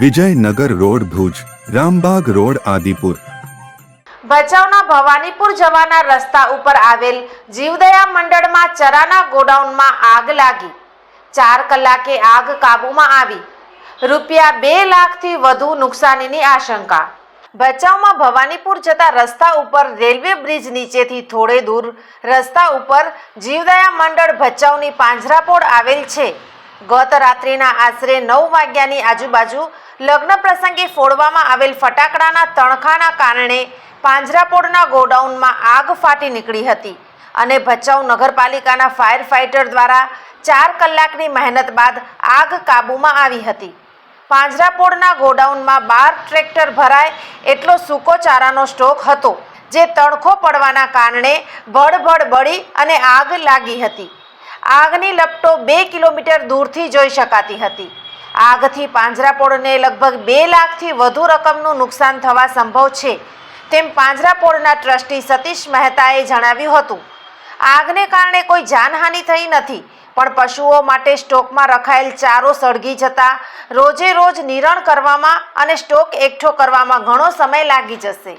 Vijaynagar road Bhuj, Rambag road Adipur. ભચાઉના Bhavanipur જવાના રસ્તા ઉપર આવેલ જીવદયા મંડળમાં ચરાના ગોડાઉનમાં આગ લાગી. ચાર કલાકે આગ કાબૂમાં આવી. રૂપિયા બે લાખથી વધુ નુકસાનીની આશંકા. ભચાઉમાં ભવાનીપુર જતા રસ્તા ઉપર રેલવે બ્રિજ નીચેથી થોડે દૂર રસ્તા ઉપર જીવદયા મંડળ ભચાઉની પાંજરાપોળ આવેલ છે. ગત રાત્રિના આશરે નવ વાગ્યાની આજુબાજુ લગ્ન પ્રસંગે ફોડવામાં આવેલ ફટાકડાના તણખાના કારણે પાંજરાપોળના ગોડાઉનમાં આગ ફાટી નીકળી હતી અને ભચાઉ નગરપાલિકાના ફાયર ફાઇટર દ્વારા ચાર કલાકની મહેનત બાદ આગ કાબૂમાં આવી હતી. પાંજરાપોળના ગોડાઉનમાં બાર ટ્રેક્ટર ભરાય એટલો સૂકો ચારાનો સ્ટોક હતો, જે તણખો પડવાના કારણે ભડભડ બળી અને આગ લાગી હતી. આગની લપટો બે કિલોમીટર દૂરથી જોઈ શકાતી હતી. આગથી પાંજરાપોળને લગભગ બે લાખથી વધુ રકમનું નુકસાન થવા સંભવ છે, તેમ પાંજરાપોળના ટ્રસ્ટી સતીશ મહેતાએ જણાવ્યું હતું. આગને કારણે કોઈ જાનહાનિ થઈ નથી, પણ પશુઓ માટે સ્ટોકમાં રખાયેલ ચારો સળગી જતા રોજે રોજ નિરણ કરવામાં અને સ્ટોક એકઠો કરવામાં ઘણો સમય લાગી જશે.